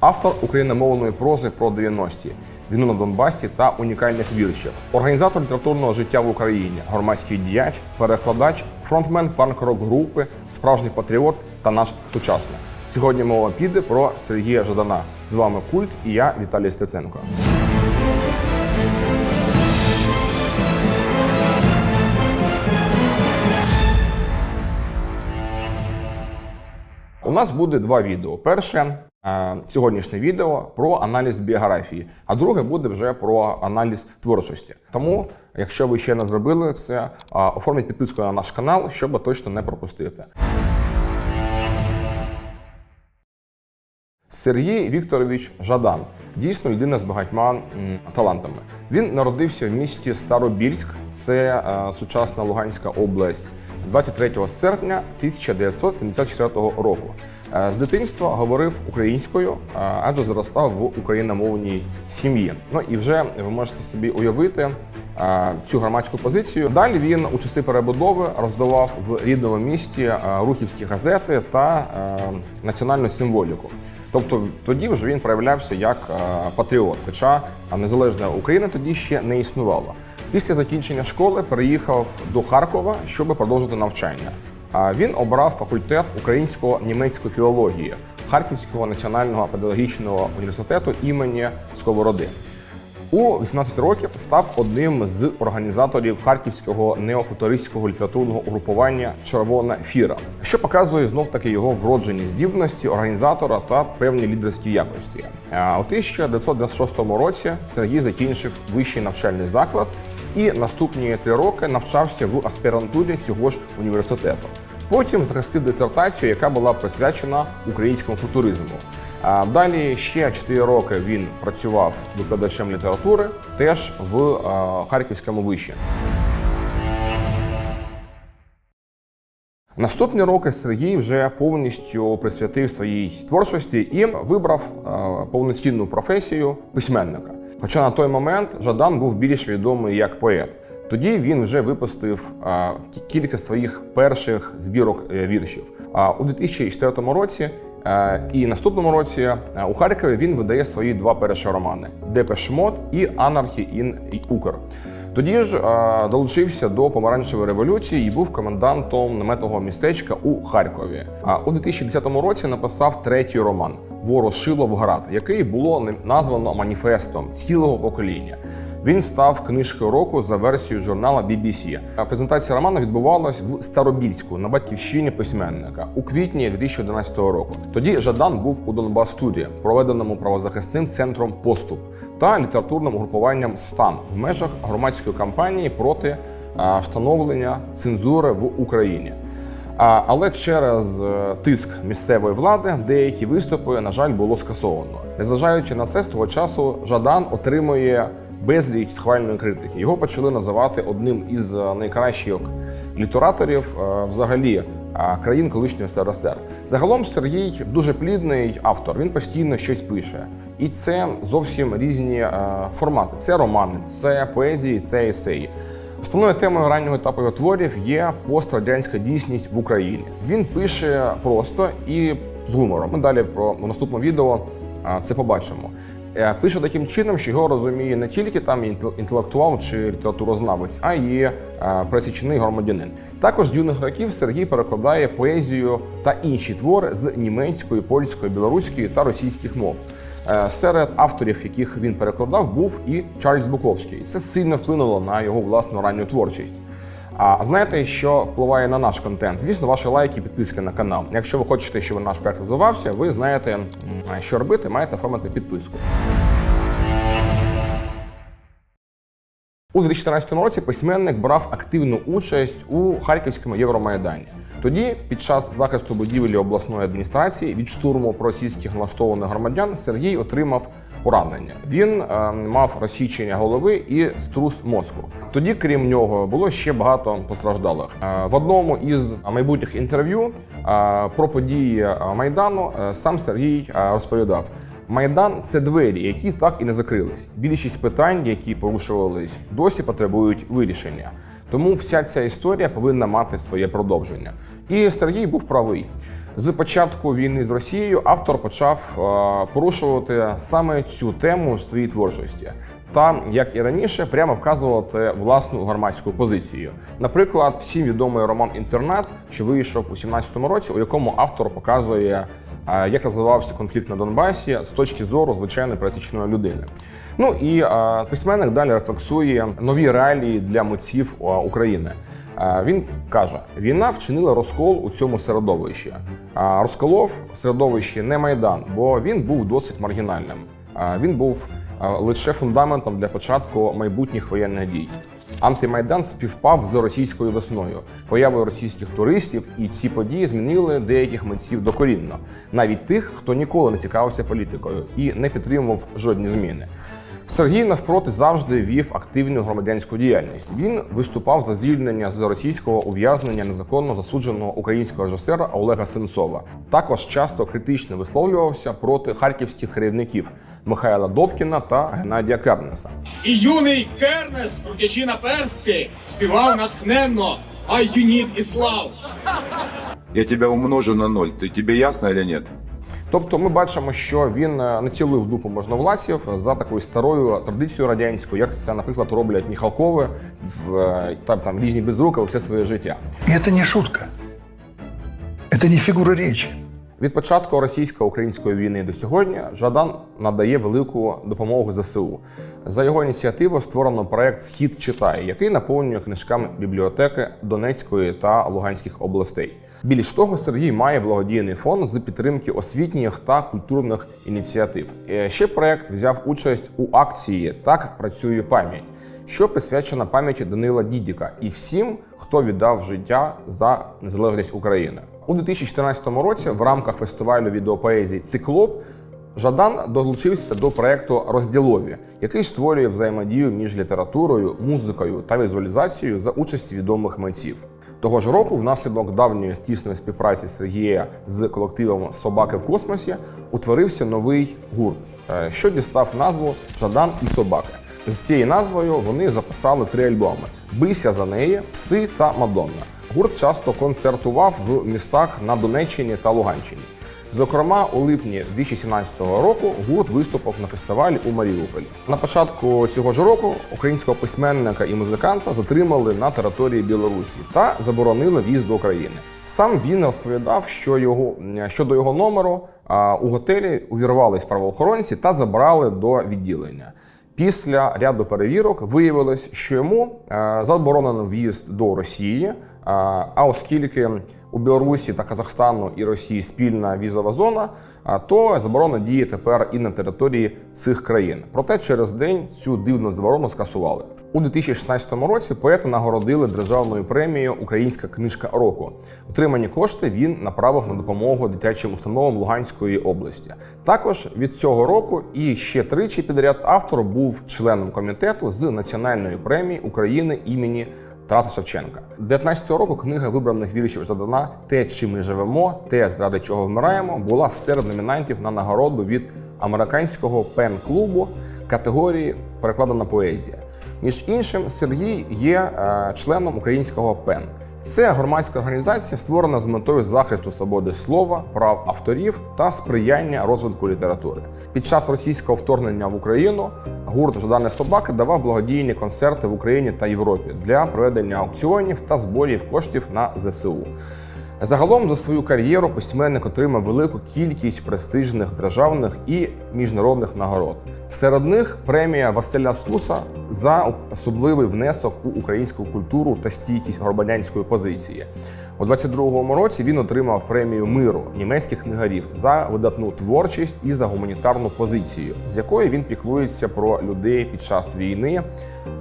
автор україномовної прози про 90-ті, війну на Донбасі та унікальних віршів, організатор літературного життя в Україні, громадський діяч, перекладач, фронтмен панк-рок групи, справжній патріот та наш сучасник. Сьогодні мова піде про Сергія Жадана. З вами Культ і я Віталій Стеценко. Нас буде два відео. Перше е, сьогоднішнє відео про аналіз біографії, а друге буде вже про аналіз творчості. Тому, якщо ви ще не зробили це, е, оформіть підписку на наш канал, щоб точно не пропустити. Сергій Вікторович Жадан дійсно людина з багатьма талантами. Він народився в місті Старобільськ, це е, сучасна Луганська область, 23 серпня 1974 року. Е, з дитинства говорив українською, е, адже зростав в україномовній сім'ї. Ну і вже ви можете собі уявити е, цю громадську позицію. Далі він у часи перебудови роздавав в рідному місті рухівські газети та національну символіку. Тобто тоді вже він проявлявся як патріот, хоча незалежна Україна тоді ще не існувала. Після закінчення школи переїхав до Харкова, щоб продовжити навчання. Він обрав факультет українсько-німецької філології Харківського національного педагогічного університету імені Сковороди. У 18 років став одним з організаторів харківського неофутуристського літературного угрупування Червона фіра, що показує знов таки його вроджені здібності організатора та певні лідерські якості. А У 1996 році Сергій закінчив вищий навчальний заклад і наступні три роки навчався в аспірантурі цього ж університету. Потім захистив дисертацію, яка була присвячена українському футуризму. Далі ще 4 роки він працював викладачем літератури, теж в Харківському виші. Наступні роки Сергій вже повністю присвятив своїй творчості і вибрав повноцінну професію письменника. Хоча на той момент Жадан був більш відомий як поет. Тоді він вже випустив кілька своїх перших збірок е, віршів. А у 2004 році і наступному році е, у Харкові він видає свої два перші романи Депешмот і Анархі ін Укр. Тоді ж е, долучився до помаранчевої революції і був комендантом наметового містечка у Харкові. А у 2010 році написав третій роман Ворошиловград, який було названо маніфестом цілого покоління. Він став книжкою року за версією журнала BBC. Презентація роману відбувалась в Старобільську на батьківщині письменника у квітні 2011 року. Тоді Жадан був у Донбас студії, проведеному правозахисним центром поступ та літературним угрупуванням Стан в межах громадської кампанії проти встановлення цензури в Україні. Але через е, тиск місцевої влади деякі виступи, на жаль, було скасовано. Незважаючи на це, з того часу Жадан отримує безліч схвальної критики. Його почали називати одним із е, найкращих літераторів е, взагалі е, країн колишнього СРСР. Загалом Сергій дуже плідний автор. Він постійно щось пише, і це зовсім різні формати. Це романи, це поезії, це есеї. Основною темою раннього етапу його творів є пострадянська дійсність в Україні. Він пише просто і з гумором. Ми далі про в наступному відео це побачимо. Е, Пише таким чином, що його розуміє не тільки там інтелектуал чи літературознавець, а й е, пересічний громадянин. Також з юних років Сергій перекладає поезію та інші твори з німецької, польської, білоруської та російських мов. Е, Серед авторів, яких він перекладав, був і Чарльз Буковський. Це сильно вплинуло на його власну ранню творчість. А знаєте, що впливає на наш контент? Звісно, ваші лайки, підписки на канал. Якщо ви хочете, щоб наш проект розвивався, ви знаєте, що робити, маєте оформити підписку. У 2014 році письменник брав активну участь у Харківському Євромайдані. Тоді, під час захисту будівлі обласної адміністрації від штурму проросійських налаштованих громадян, Сергій отримав поранення. Він е, мав розсічення голови і струс мозку. Тоді, крім нього, було ще багато постраждалих. Е, в одному із майбутніх інтерв'ю е, про події е, майдану е, сам Сергій е, розповідав. Майдан це двері, які так і не закрились. Більшість питань, які порушувались, досі потребують вирішення. Тому вся ця історія повинна мати своє продовження. І Сергій був правий. З початку війни з Росією автор почав е, порушувати саме цю тему в своїй творчості. Та, як і раніше, прямо вказувати власну громадську позицію. Наприклад, всім відомий роман Інтернет, що вийшов у 17-му році, у якому автор показує, е, як розвивався конфлікт на Донбасі з точки зору звичайної пересічної людини. Ну і е, письменник далі рефлексує нові реалії для митців е, України. Він каже: війна вчинила розкол у цьому середовищі. Розколов середовище не майдан, бо він був досить маргінальним. Він був лише фундаментом для початку майбутніх воєнних дій. Антимайдан співпав з російською весною, появою російських туристів, і ці події змінили деяких митців докорінно, навіть тих, хто ніколи не цікавився політикою і не підтримував жодні зміни. Сергій навпроти завжди вів активну громадянську діяльність. Він виступав за звільнення з російського ув'язнення незаконно засудженого українського режисера Олега Сенцова. Також часто критично висловлювався проти харківських керівників Михайла Добкіна та Геннадія Кернеса. І юний Кернес, крутячи на перстки, співав натхненно «I you need Islam». Я тебя умножу на ноль. Ты, тебе ясно или нет? Тобто, ми бачимо, що він не цілив дупу можновладців за такою старою традицією радянською, як це, наприклад, роблять Міхалкови в е, там, там різні безрукові все своє життя. І це не шутка. це не фігура речи. Від початку російсько-української війни до сьогодні Жадан надає велику допомогу ЗСУ. За його ініціативу створено проект Схід читає, який наповнює книжками бібліотеки Донецької та Луганських областей. Більш того, Сергій має благодійний фонд з підтримки освітніх та культурних ініціатив. Е, Ще проект взяв участь у акції Так працює пам'ять, що присвячена пам'яті Данила Дідіка і всім, хто віддав життя за незалежність України. У 2014 році в рамках фестивалю відеопоезії Циклоп Жадан долучився до проекту Розділові, який створює взаємодію між літературою, музикою та візуалізацією за участі відомих митців. Того ж року, внаслідок давньої тісної співпраці Сергія з колективом Собаки в космосі, утворився новий гурт, е, що дістав назву Жадан і Собаки. З цією назвою вони записали три альбоми: Бийся за неї, Пси та Мадонна. Гурт часто концертував в містах на Донеччині та Луганщині. Зокрема, у липні 2017 року гурт виступив на фестивалі у Маріуполі. На початку цього ж року українського письменника і музиканта затримали на території Білорусі та заборонили в'їзд до України. Сам він розповідав, що його щодо його номеру у готелі увірвались правоохоронці та забрали до відділення. Після ряду перевірок виявилось, що йому е, заборонено в'їзд до Росії. е, А оскільки у Білорусі та Казахстану і Росії спільна візова зона, а, то заборона діє тепер і на території цих країн. Проте через день цю дивну заборону скасували. У 2016 році поета нагородили державною премією Українська книжка року. Отримані кошти він направив на допомогу дитячим установам Луганської області. Також від цього року і ще тричі підряд автор був членом комітету з національної премії України імені. Тараса Шевченка. 19-го року книга вибраних віршів Жадана Те, чим ми живемо, те, заради чого вмираємо, була серед номінантів на нагороду від американського пен-клубу категорії перекладена поезія. Між іншим, Сергій є е, членом українського пен. Це громадська організація, створена з метою захисту свободи слова, прав авторів та сприяння розвитку літератури. Під час російського вторгнення в Україну гурт Жадане собаки давав благодійні концерти в Україні та Європі для проведення аукціонів та зборів коштів на ЗСУ. Загалом за свою кар'єру письменник отримав велику кількість престижних державних і міжнародних нагород. Серед них премія Василя Стуса за особливий внесок у українську культуру та стійкість громадянської позиції. У 22-му році він отримав премію миру німецьких книгарів за видатну творчість і за гуманітарну позицію, з якої він піклується про людей під час війни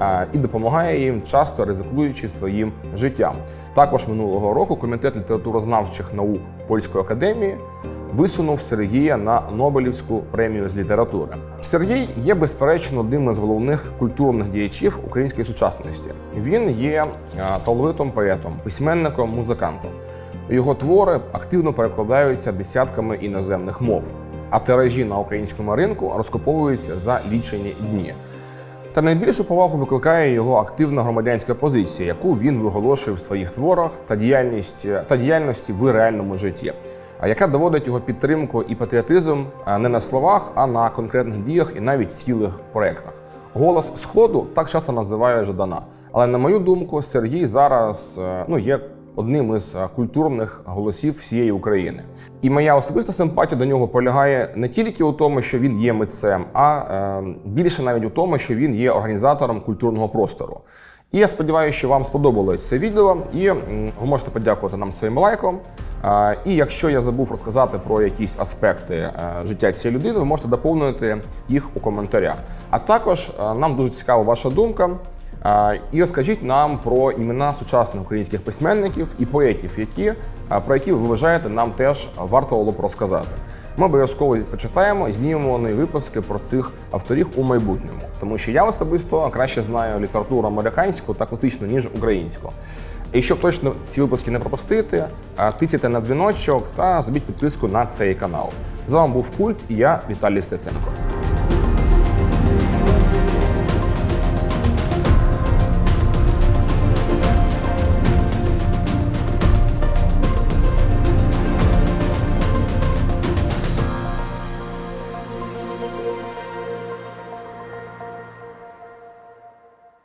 е, і допомагає їм, часто ризикуючи своїм життям. Також минулого року комітет літературознавчих наук польської академії висунув Сергія на Нобелівську премію з літератури. Сергій є безперечно одним із головних культурних діячів української сучасності. Він є е, талановитим поетом, письменником, музикантом. Його твори активно перекладаються десятками іноземних мов, а тиражі на українському ринку розкуповуються за лічені дні. Та найбільшу повагу викликає його активна громадянська позиція, яку він виголошує в своїх творах та діяльність та діяльності в реальному житті. яка доводить його підтримку і патріотизм не на словах, а на конкретних діях і навіть цілих проєктах. Голос Сходу так часто називає Жадана. Але на мою думку, Сергій зараз е, ну, є одним із е, культурних голосів всієї України. І моя особиста симпатія до нього полягає не тільки у тому, що він є митцем, а е, більше навіть у тому, що він є організатором культурного простору. І я сподіваюся, що вам сподобалось це відео, і ви можете подякувати нам своїм лайком. Е, І якщо я забув розказати про якісь аспекти життя цієї людини, ви можете доповнити їх у коментарях. А також нам дуже цікава ваша думка. І розкажіть нам про імена сучасних українських письменників і поетів, які, про які ви вважаєте, нам теж варто було б розказати. Ми обов'язково почитаємо і знімемо нові випуски про цих авторів у майбутньому, тому що я особисто краще знаю літературу американську та класичну, ніж українську. І щоб точно ці випуски не пропустити, е, тицяйте на дзвіночок та зробіть підписку на цей канал. З вами був Культ і я Віталій Стеценко.